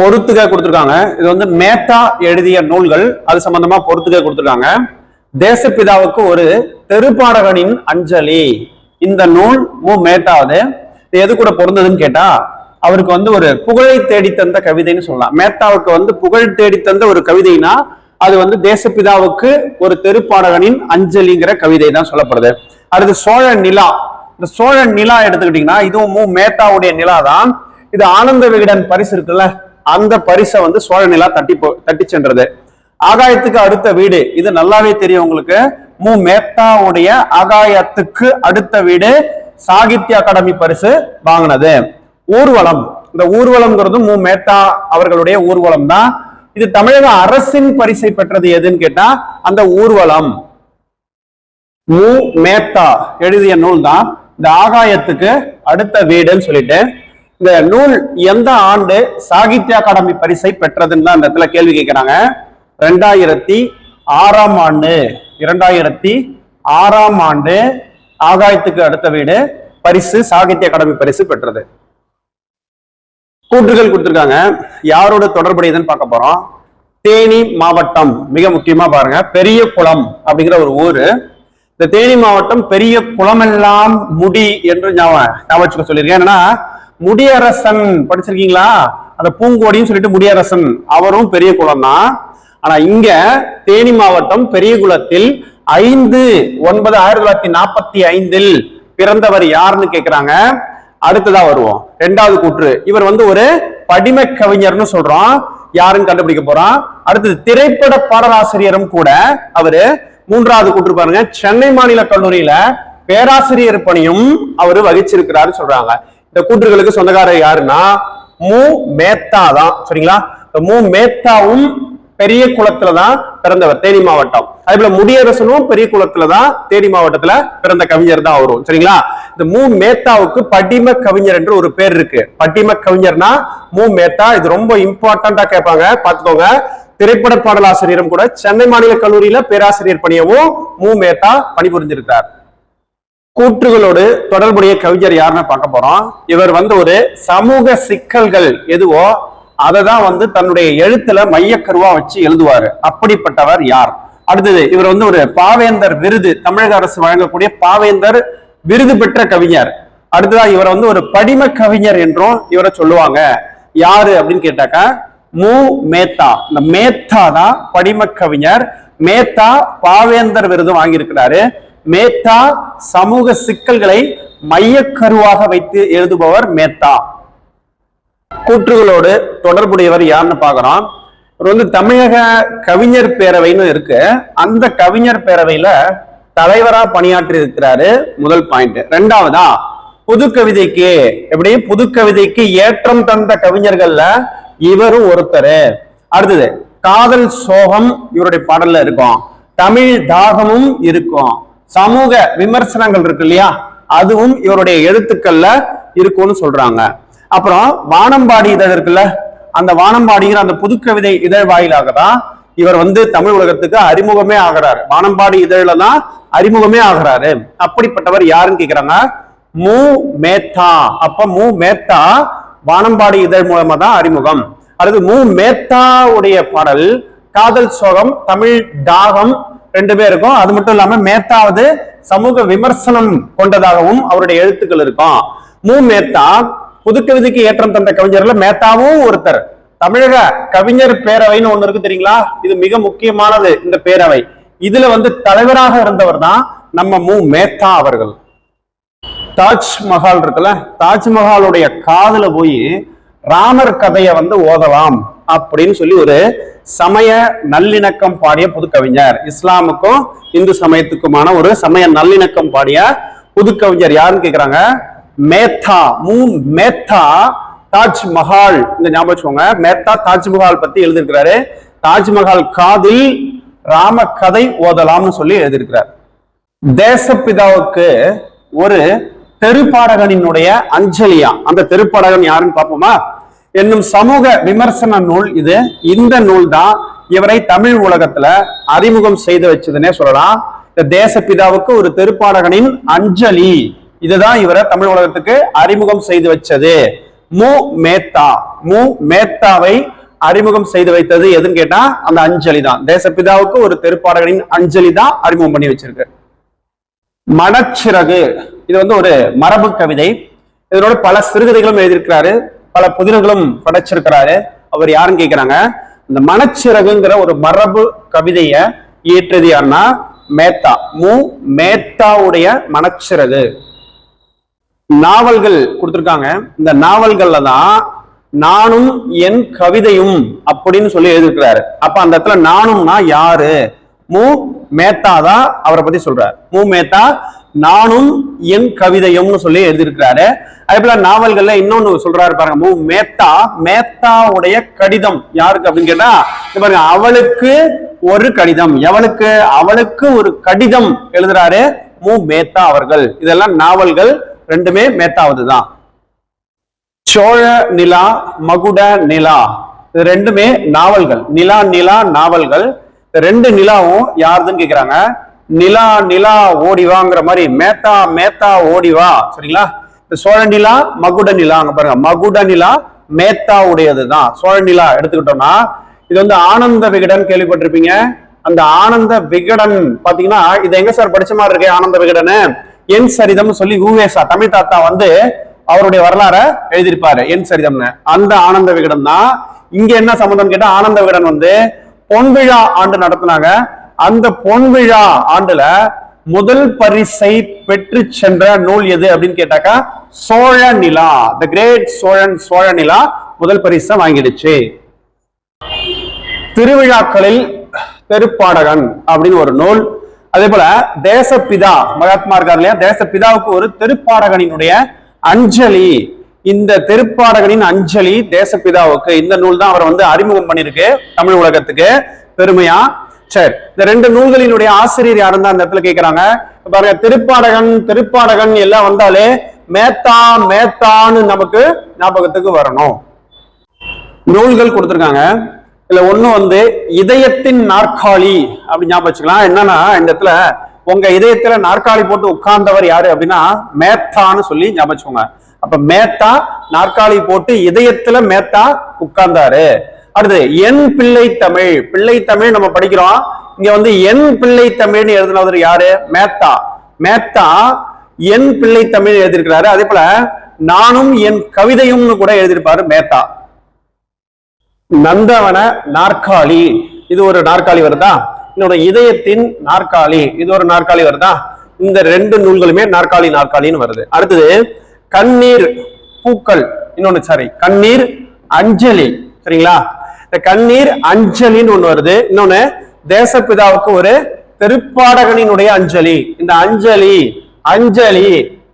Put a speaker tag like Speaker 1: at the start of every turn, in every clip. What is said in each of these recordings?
Speaker 1: பொறுத்துக கொடுத்துருக்காங்க. இது வந்து மேத்தா எழுதிய நூல்கள். அது சம்பந்தமா பொறுத்துக கொடுத்துருக்காங்க. தேசப்பிதாவுக்கு ஒரு தெருப்பாடகனின் அஞ்சலி. இந்த நூல் மு. மேத்தாவது இது எது கூட பொருந்ததுன்னு கேட்டா அவருக்கு வந்து ஒரு புகழை தேடி தந்த கவிதைன்னு சொல்லலாம். மேத்தாவுக்கு வந்து புகழ் தேடி தந்த ஒரு கவிதைனா அது வந்து தேசப்பிதாவுக்கு ஒரு தெருப்பாடகனின் அஞ்சலிங்கிற கவிதை தான் சொல்லப்படுது. அடுத்து சோழ நிலா. இந்த சோழ நிலா எடுத்துக்கிட்டீங்கன்னா இதுவும் மு. மேத்தாவுடைய நிலா தான் இது ஆனந்த விகடன் பரிசு இருக்குல்ல அந்த பரிசை வந்து சோழ நிலா தட்டி போ- தட்டி சென்றது. ஆகாயத்துக்கு அடுத்த வீடு. இது நல்லாவே தெரியும் உங்களுக்கு. மு. மேத்தாவுடைய ஆகாயத்துக்கு அடுத்த வீடு சாகித்ய அகாடமி பரிசு வாங்கினது. ஊர்வலம். இந்த ஊர்வலம்ங்கிறது மு. மேத்தா அவர்களுடைய ஊர்வலம் தான். இது தமிழக அரசின் பரிசை பெற்றது எதுன்னு கேட்டா அந்த ஊர்வலம். மு. மேத்தா எழுதிய நூல் தான் இந்த ஆகாயத்துக்கு அடுத்த வீடுன்னு சொல்லிட்டு இந்த நூல் எந்த ஆண்டு சாகித்ய அகாடமி பரிசை பெற்றதுன்னு தான் இந்த இடத்துல கேள்வி கேட்கிறாங்க ரெண்டாயிரத்தி ஆறாம் ஆண்டு இரண்டாயிரத்தி ஆறாம் ஆண்டு ஆகாயத்துக்கு அடுத்த வீடு பரிசு சாகித்ய அகாடமி பரிசு பெற்றது. கூற்றுகள் கொடுத்துருக்காங்க. யாரோட தொடர்புடையதுன்னு பார்க்க போறோம். தேனி மாவட்டம் மிக முக்கியமா பாருங்க. பெரிய குளம் அப்படிங்கிற ஒரு ஊரு. இந்த தேனி மாவட்டம் பெரிய குளமெல்லாம் முடி என்று ஞாபகம் ஞாபகம் சொல்லியிருக்கேன். என்னன்னா முடியரசன். படிச்சிருக்கீங்களா? அந்த பூங்கோடின்னு சொல்லிட்டு முடியரசன். அவரும் பெரிய குளம் தான் ஆனா இங்க தேனி மாவட்டம் பெரிய குளத்தில் ஐந்து ஒன்பது ஆயிரத்தி தொள்ளாயிரத்தி நாற்பத்தி ஐந்தில் பிறந்தவர் யாருன்னு கேக்குறாங்க. அடுத்ததா வருவோம். ரெண்டாவது கூற்று. இவர் வந்து ஒரு படிம கவிஞர்னு சொல்றோம் யாருன்னு கண்டுபிடிக்க போறோம் அடுத்தது திரைப்பட பாடலாசிரியரும் கூட அவரு. மூன்றாவது கூற்று பாருங்க. சென்னை மாநில கல்லூரியில பேராசிரியர் பணியும் அவரு வகிச்சிருக்கிறாரு சொல்றாங்க. இந்த கூற்றுகளுக்கு சொந்தக்காரர் யாருன்னா மு. மேத்தா தான் சரிங்களா? இந்த மு. மேத்தாவும் பெரிய குளத்துல தான் பிறந்தவர் தேனி மாவட்டம். அதே போல முடியரசனும் பெரிய குளத்துல தான் தேனி மாவட்டத்துல பிறந்த கவிஞர் தான் வரும் சரிங்களா? இந்த மு. மேத்தாவுக்கு படிம கவிஞர் என்று ஒரு பேர் இருக்கு. படிம கவிஞர்னா மு. மேத்தா இது ரொம்ப இம்பார்ட்டண்டா கேட்பாங்க. பாத்துக்கோங்க திரைப்பட பாடலாசிரியரும் கூட சென்னை மாநில கல்லூரியில பேராசிரியர் பணியவும் மு. மேத்தா பணிபுரிஞ்சிருக்கிறார் கூற்றுகளோடு தொடர்புடைய கவிஞர் யாருன்னு பார்க்க போறோம். இவர் வந்து ஒரு சமூக சிக்கல்கள் எதுவோ அதை தான் வந்து தன்னுடைய எழுத்துல மையக்கருவா வச்சு எழுதுவாரு. அப்படிப்பட்டவர் யார்? அடுத்தது இவர் வந்து ஒரு பாவேந்தர் விருது தமிழக அரசு வழங்கக்கூடிய பாவேந்தர் விருது பெற்ற கவிஞர். அடுத்ததா இவர் வந்து ஒரு படிம கவிஞர் என்றும் இவரை சொல்லுவாங்க. யாரு அப்படின்னு கேட்டாக்கா மு. மேத்தா. இந்த மேத்தா தான் படிம கவிஞர். மேத்தா பாவேந்தர் விருது வாங்கியிருக்கிறாரு. மேத்தா சமூக சிக்கல்களை மையக்கருவாக வைத்து எழுதுபவர் மேத்தா. கூற்றுகளோடு தொடர்புடையவர் யாருன்னு பார்க்கிறோம். இவர் வந்து தமிழக கவிஞர் பேரவைன்னு இருக்கு. அந்த கவிஞர் பேரவையில தலைவரா பணியாற்றி இருக்கிறாரு முதல் பாயிண்ட். ரெண்டாவதா புது கவிதைக்கு எப்படி? புது கவிதைக்கு ஏற்றம் தந்த கவிஞர்கள்ல இவரும் ஒருத்தர். அடுத்தது காதல் சோகம் இவருடைய பாடல்ல இருக்கும். தமிழ் தாகமும் இருக்கும். சமூக விமர்சனங்கள் இருக்கு இல்லையா? அதுவும் இவருடைய எழுத்துக்கள்ல இருக்கும்னு சொல்றாங்க. அப்புறம் வானம்பாடி இதழ் இருக்குல்ல? அந்த வானம்பாடிங்கிற அந்த புதுக்கவிதை இதழ் வாயிலாக தான் இவர் வந்து தமிழ் உலகத்துக்கு அறிமுகமே ஆகிறார். வானம்பாடி இதழில தான் அறிமுகமே ஆகிறாரு. அப்படிப்பட்டவர் யாருன்னு கேக்குறாங்க? மு. மேத்தா. அப்ப மு. மேத்தா வானம்பாடி இதழ் மூலமா தான் அறிமுகம். அடுத்து மு. மேத்தாவுடைய பாடல் காதல் சோகம் தமிழ் தாகம் ரெண்டுமே இருக்கும். அது மட்டும் இல்லாம மேத்தாவது சமூக விமர்சனம் கொண்டதாகவும் அவருடைய எழுத்துக்கள் இருக்கும். மு. மேத்தா புதுக்கவிதைக்கு ஏற்றம் தந்த கவிஞர்ல மேத்தாவும் ஒருத்தர். தமிழக கவிஞர் பேரவைன்னு ஒண்ணு இருக்கு தெரியுங்களா? இது மிக முக்கியமானது இந்த பேரவை. இதுல வந்து தலைவராக இருந்தவர் தான் நம்ம மு. மேத்தா அவர்கள். தாஜ்மஹால் இருக்குல்ல? தாஜ்மஹாலுடைய காதல போய் ராமர் கதையை வந்து ஓதலாம் அப்படின்னு சொல்லி ஒரு சமய நல்லிணக்கம் பாடிய புதுக்கவிஞர். இஸ்லாமுக்கும் இந்து சமயத்துக்குமான ஒரு சமய நல்லிணக்கம் பாடிய புதுக்கவிஞர் யாருன்னு கேக்குறாங்க? மேத்தா மூ மேத்தா தாஜ்மஹால். இந்த ஞாபகம் வச்சுக்கோங்க. மேத்தா தாஜ்மஹால் பத்தி எழுதியிருக்கிறாரு. தாஜ்மஹால் காதில் ராம கதை ஓதலாம்னு சொல்லி எழுதியிருக்கிறார். தேசப்பிதாவுக்கு ஒரு தெருப்பாடகனினுடைய அஞ்சலியா? அந்த தெருப்பாடகன் யாருன்னு பார்ப்போமா? என்னும் சமூக விமர்சன நூல் இது. இந்த நூல் தான் இவரை தமிழ் உலகத்துல அறிமுகம் செய்து வச்சதுன்னே சொல்லலாம். இந்த தேசப்பிதாவுக்கு ஒரு தெருப்பாடகனின் அஞ்சலி. இதுதான் இவரை தமிழ் உலகத்துக்கு அறிமுகம் செய்து வச்சது. மு. மேத்தா. மு. மேத்தாவை அறிமுகம் செய்து வைத்தது எதுன்னு கேட்டா அந்த அஞ்சலி தான் தேசப்பிதாவுக்கு ஒரு தெருப்பாடகனின் அஞ்சலி தான் அறிமுகம் பண்ணி வச்சிருக்கு. மடச்சிறகு. இது வந்து ஒரு மரபு கவிதை. இதனோட பல சிறுகதைகளும் எழுதியிருக்கிறாரு. பல புதினங்களும் படைச்சிருக்கிறாரு. அவர் யாருன்னு கேக்குறாங்க? இந்த மனச்சிறகுங்கிற ஒரு மரபு கவிதைய இயற்றியது யாருன்னா மேத்தா. மு. மேத்தாவுடைய மனச்சிறகு. நாவல்கள் கொடுத்திருக்காங்க. இந்த நாவல்கள்ல தான் நானும் என் கவிதையும் அப்படின்னு சொல்லி எழுதியிருக்கிறாரு. அப்ப அந்த இடத்துல நானும்னா யாரு? மு. மேத்தா தான் அவரை பத்தி சொல்றாரு. மு. மேத்தா நானும் என் கவிதையும்னு சொல்லி எழுதியிருக்கிறாரு. அதே போல நாவல்கள்ல இன்னொன்னு சொல்றாரு பாருங்க மு. மேத்தா. மேத்தாவுடைய கடிதம் யாருக்கு அப்படின்னு கேட்டா பாருங்க அவளுக்கு ஒரு கடிதம். எவளுக்கு? அவளுக்கு ஒரு கடிதம் எழுதுறாரு மு. மேத்தா அவர்கள். இதெல்லாம் நாவல்கள் ரெண்டுமே மேத்தாவது தான் சோழ நிலா மகுட நிலா. இது ரெண்டுமே நாவல்கள். நிலா நிலா நாவல்கள். ரெண்டு நிலாவும் யாருதுன்னு கேக்குறாங்க? நிலா நிலா ஓடிவாங்கிற மாதிரி மேத்தா மேத்தா ஓடிவா சரிங்களா? இந்த சோழ நிலா மகுட நிலா அங்க பாருங்க. மகுட நிலா மேத்தா உடையது தான் சோழ நிலா எடுத்துக்கிட்டோம்னா இது வந்து ஆனந்த விகடன் கேள்விப்பட்டிருப்பீங்க. அந்த ஆனந்த விகடன் பாத்தீங்கன்னா இது எங்க சார் படிச்ச மாதிரி இருக்கு ஆனந்த விகடனு? என் சரிதம் சொல்லி ஊவேசா தமிழ் தாத்தா வந்து அவருடைய வரலாற எழுதியிருப்பாரு என் சரிதம்னு. அந்த ஆனந்த விகடன் தான் இங்க என்ன சம்பந்தம் கேட்டா ஆனந்த விகடன் வந்து பொன்விழா ஆண்டு நடத்தினாங்க. அந்த பொன்விழா ஆண்டுல முதல் பரிசை பெற்று சென்ற நூல் எது அப்படின்னு கேட்டாக்கா சோழ நிலா. த கிரேட் சோழன் சோழ நிலா முதல் பரிசை வாங்கிடுச்சு. திருவிழாக்களில் தெருப்பாடகன் அப்படின்னு ஒரு நூல். அதே போல தேசப்பிதா மகாத்மா இருக்கார் இல்லையா? தேசப்பிதாவுக்கு ஒரு தெருப்பாடகனினுடைய அஞ்சலி. இந்த தெருப்பாடகனின் அஞ்சலி தேசப்பிதாவுக்கு. இந்த நூல் தான் அவரை வந்து அறிமுகம் பண்ணிருக்கு தமிழ் உலகத்துக்கு. பெருமையா? சரி. இந்த ரெண்டு நூல்களினுடைய ஆசிரியர் யாருன்னு தான் அந்த இடத்துல கேட்கிறாங்க பாருங்க திருப்பாடகன் திருப்பாடகன் எல்லாம் வந்தாலே மேத்தா மேத்தான்னு நமக்கு ஞாபகத்துக்கு வரணும். நூல்கள் கொடுத்துருக்காங்க. இதுல ஒண்ணு வந்து இதயத்தின் நாற்காலி அப்படி ஞாபகம் வச்சுக்கலாம். என்னன்னா இந்த இடத்துல உங்க இதயத்துல நாற்காலி போட்டு உட்கார்ந்தவர் யாரு அப்படின்னா மேத்தான்னு சொல்லி ஞாபகம் வச்சுக்கோங்க. அப்ப மேத்தா நாற்காலி போட்டு இதயத்துல மேத்தா உட்கார்ந்தாரு. அடுத்து என் பிள்ளை தமிழ். பிள்ளை தமிழ் நம்ம படிக்கிறோம். இங்க வந்து என் பிள்ளை தமிழ்னு எழுதினவர் யாரு? மேத்தா. மேத்தா என் பிள்ளை தமிழ் எழுதியிருக்கிறாரு. அதே போல நானும் என் கவிதையும்னு கூட எழுதியிருப்பாரு மேத்தா. நந்தவன நாற்காலி. இது ஒரு நாற்காலி வருதா? என்னோட இதயத்தின் நாற்காலி. இது ஒரு நாற்காலி வருதா? இந்த ரெண்டு நூல்களுமே நாற்காலி நாற்காலின்னு வருது. அடுத்தது கண்ணீர் பூக்கள். இன்னொன்னு சாரி கண்ணீர் அஞ்சலி. சரிங்களா? இந்த கண்ணீர் அஞ்சலின்னு ஒண்ணு வருது. இன்னொன்னு தேசப்பிதாவுக்கு ஒரு திருப்பாடகனினுடைய அஞ்சலி. இந்த அஞ்சலி அஞ்சலி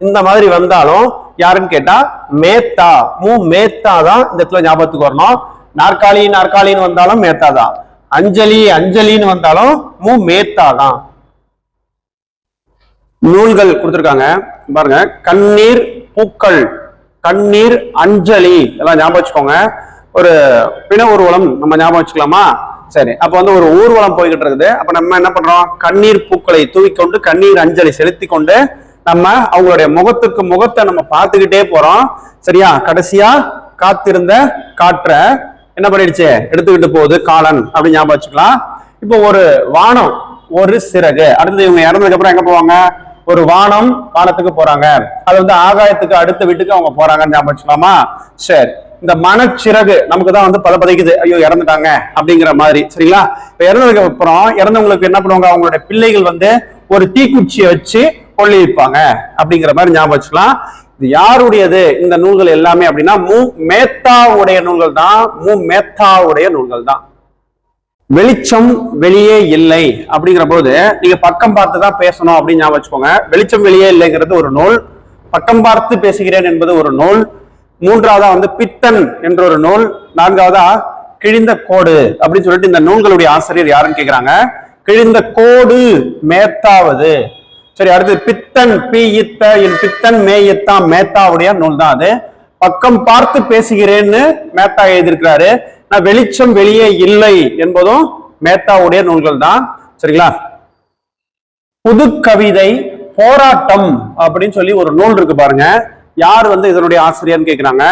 Speaker 1: இந்த மாதிரி வந்தாலும் யாருன்னு கேட்டா மேத்தா. மு. மேத்தா தான் இந்த இடத்துல ஞாபகத்துக்கு வரணும். நாற்காலி நாற்காலின்னு வந்தாலும் மேத்தா தான். அஞ்சலி அஞ்சலின்னு வந்தாலும் மு. மேத்தா தான். நூல்கள் கொடுத்துருக்காங்க. பாருங்க. கண்ணீர் பூக்கள் கண்ணீர் அஞ்சலி. எல்லாம் ஞாபகம் வச்சுக்கோங்க. ஒரு பிண ஊர்வலம் நம்ம ஞாபகம் வச்சுக்கலாமா? சரி அப்ப வந்து ஒரு ஊர்வலம் போய்கிட்டு இருக்குது. அப்ப நம்ம என்ன பண்றோம்? கண்ணீர் பூக்களை தூவிக்கொண்டு கண்ணீர் அஞ்சலி செலுத்தி கொண்டு நம்ம அவங்களுடைய முகத்துக்கு முகத்தை நம்ம பார்த்துக்கிட்டே போறோம். சரியா? கடைசியா காத்திருந்த காற்ற என்ன பண்ணிடுச்சு? எடுத்துக்கிட்டு போகுது காலன் அப்படின்னு ஞாபகம் வச்சுக்கலாம். இப்போ ஒரு வானம் ஒரு சிறகு. அடுத்தது இவங்க இறந்ததுக்கு அப்புறம் எங்க போவாங்க? ஒரு வானம் வானத்துக்கு போறாங்க. அது வந்து ஆகாயத்துக்கு அடுத்த வீட்டுக்கு அவங்க போறாங்கன்னு ஞாபகம் வச்சுக்கலாமா? சரி. இந்த மனச்சிறகு நமக்கு தான் வந்து பத பதைக்குது ஐயோ இறந்துட்டாங்க அப்படிங்கிற மாதிரி. சரிங்களா? இப்ப இறந்ததுக்கு அப்புறம் இறந்தவங்களுக்கு என்ன பண்ணுவாங்க? அவங்களுடைய பிள்ளைகள் வந்து ஒரு தீக்குச்சியை வச்சு கொள்ளி வைப்பாங்க அப்படிங்கிற மாதிரி ஞாபகம் வச்சுக்கலாம். இது யாருடையது? இந்த நூல்கள் எல்லாமே அப்படின்னா மு மேத்தாவுடைய நூல்கள் தான். மு மேத்தாவுடைய நூல்கள் தான். வெளிச்சம் வெளியே இல்லை அப்படிங்கிற போது நீங்க பக்கம் பார்த்து தான் பேசணும் அப்படின்னு ஞாபகம் வச்சுக்கோங்க. வெளிச்சம் வெளியே இல்லைங்கிறது ஒரு நூல். பக்கம் பார்த்து பேசுகிறேன் என்பது ஒரு நூல். மூன்றாவதா வந்து பித்தன் என்ற ஒரு நூல் நான்காவதா கிழிந்த கோடு அப்படின்னு சொல்லிட்டு இந்த நூல்களுடைய ஆசிரியர் யாருன்னு கேக்குறாங்க? கிழிந்த கோடு மேத்தாவது. சரி அடுத்து பித்தன் பி இத்த என் பித்தன் மே மேத்தாவுடைய நூல் தான் அது. பக்கம் பார்த்து பேசுகிறேன்னு மேத்தா எழுதியிருக்கிறாரு. நான் வெளிச்சம் வெளியே இல்லை என்பதும் மேத்தாவுடைய நூல்கள் தான் சரிங்களா? புது கவிதை போராட்டம் அப்படின்னு சொல்லி ஒரு நூல் இருக்கு பாருங்க. யார் வந்து இதனுடைய ஆசிரியர்னு கேட்குறாங்க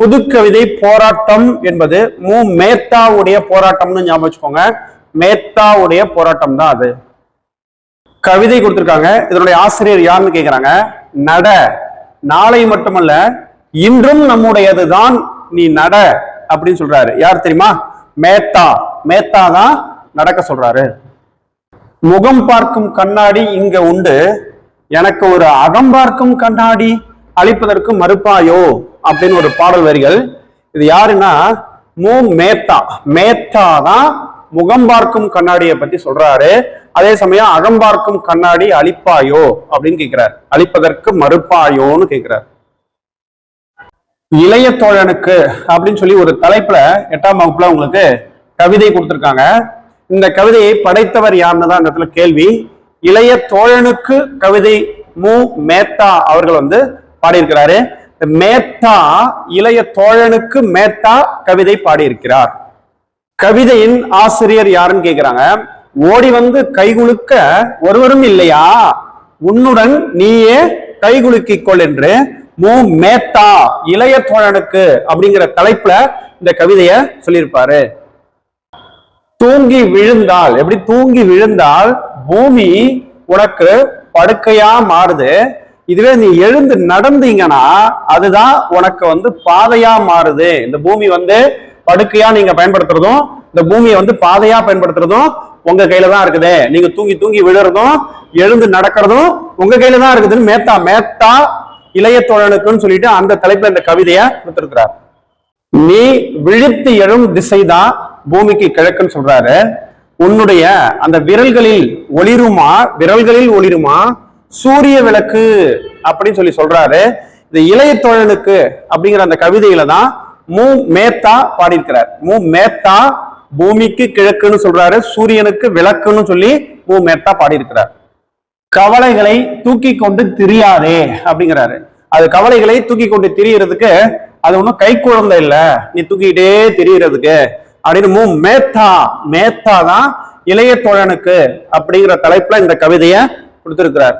Speaker 1: புதுக்கவிதை போராட்டம் என்பது மு. மேத்தாவுடைய போராட்டம்னு ஞாபகம் வச்சுக்கோங்க. மேத்தாவுடைய போராட்டம் தான் அது. கவிதை கொடுத்திருக்காங்க. இதனுடைய ஆசிரியர் யாருன்னு கேட்குறாங்க நட. நாளை மட்டுமல்ல இன்றும் நம்முடையதுதான் நீ நட அப்படின்னு சொல்றாரு. யார் தெரியுமா? மேத்தா. மேத்தா தான் நடக்க சொல்றாரு. முகம் பார்க்கும் கண்ணாடி இங்க உண்டு. எனக்கு ஒரு அகம் பார்க்கும் கண்ணாடி. அழிப்பதற்கு மறுப்பாயோ அப்படின்னு ஒரு பாடல் வரிகள். இது யாருன்னா மு. மேத்தா. மேத்தா தான் முகம் பார்க்கும் கண்ணாடியை பத்தி சொல்றாரு. அதே சமயம் அகம் பார்க்கும் கண்ணாடி அழிப்பாயோ அப்படின்னு கேட்கிறார் அழிப்பதற்கு மறுப்பாயோன்னு கேட்கிறார் இளைய தோழனுக்கு அப்படின்னு சொல்லி ஒரு தலைப்புல எட்டாம் வகுப்புல உங்களுக்கு கவிதை கொடுத்திருக்காங்க. இந்த கவிதையை படைத்தவர் யாருன்னு தான் இந்த இடத்துல கேள்வி. இளைய தோழனுக்கு கவிதை மு. மேத்தா அவர்கள் வந்து பாடியிருக்கிறாரு. மேத்தா இளைய தோழனுக்கு மேத்தா கவிதை பாடியிருக்கிறார். கவிதையின் ஆசிரியர் யாருன்னு கேக்குறாங்க. ஓடி வந்து கைகுலுக்க ஒருவரும் இல்லையா? உன்னுடன் நீயே கைகுலுக்கிக் கொள் என்று மு. மேத்தா இளைய தோழனுக்கு அப்படிங்கிற தலைப்புல இந்த கவிதைய சொல்லியிருப்பாரு. தூங்கி விழுந்தால் எப்படி தூங்கி விழுந்தால் பூமி உனக்கு படுக்கையா மாறுது? இதுவே நீ எழுந்து நடந்தீங்கன்னா அதுதான் உனக்கு வந்து பாதையா மாறுது. இந்த பூமி வந்து படுக்கையா நீங்க பயன்படுத்துறதும் இந்த பூமியை வந்து பாதையா பயன்படுத்துறதும் உங்க கையில தான் இருக்குது. நீங்க தூங்கி தூங்கி விழுறதும் எழுந்து நடக்கிறதும் உங்க கையில தான் இருக்குதுன்னு மேத்தா மேத்தா இளைய தோழனுக்குன்னு சொல்லிட்டு அந்த தலைப்புல இந்த கவிதைய கொடுத்திருக்கிறார். நீ விழித்து எழும் திசைதான் பூமிக்கு கிழக்குன்னு சொல்றாரு. உன்னுடைய அந்த விரல்களில் ஒளிருமா விரல்களில் ஒளிருமா? சூரிய விளக்கு அப்படின்னு சொல்லி சொல்றாரு. இந்த இளைய தோழனுக்கு அப்படிங்கிற அந்த கவிதையில தான் மு மேத்தா பாடியிருக்கிறார். மு மேத்தா பூமிக்கு கிழக்குன்னு சொல்றாரு சூரியனுக்கு விளக்குன்னு சொல்லி மு மேத்தா பாடியிருக்கிறார். கவலைகளை தூக்கி கொண்டு திரியாதே அப்படிங்கிறாரு. அது கவலைகளை தூக்கி கொண்டு திரியறதுக்கு அது ஒன்றும் கை குழந்தை இல்லை. நீ தூக்கிட்டே திரியறதுக்கு அப்படின்னு மு மேத்தா மேத்தா தான் இளைய தோழனுக்கு அப்படிங்கிற தலைப்புல இந்த கவிதையை கொடுத்திருக்கிறார்.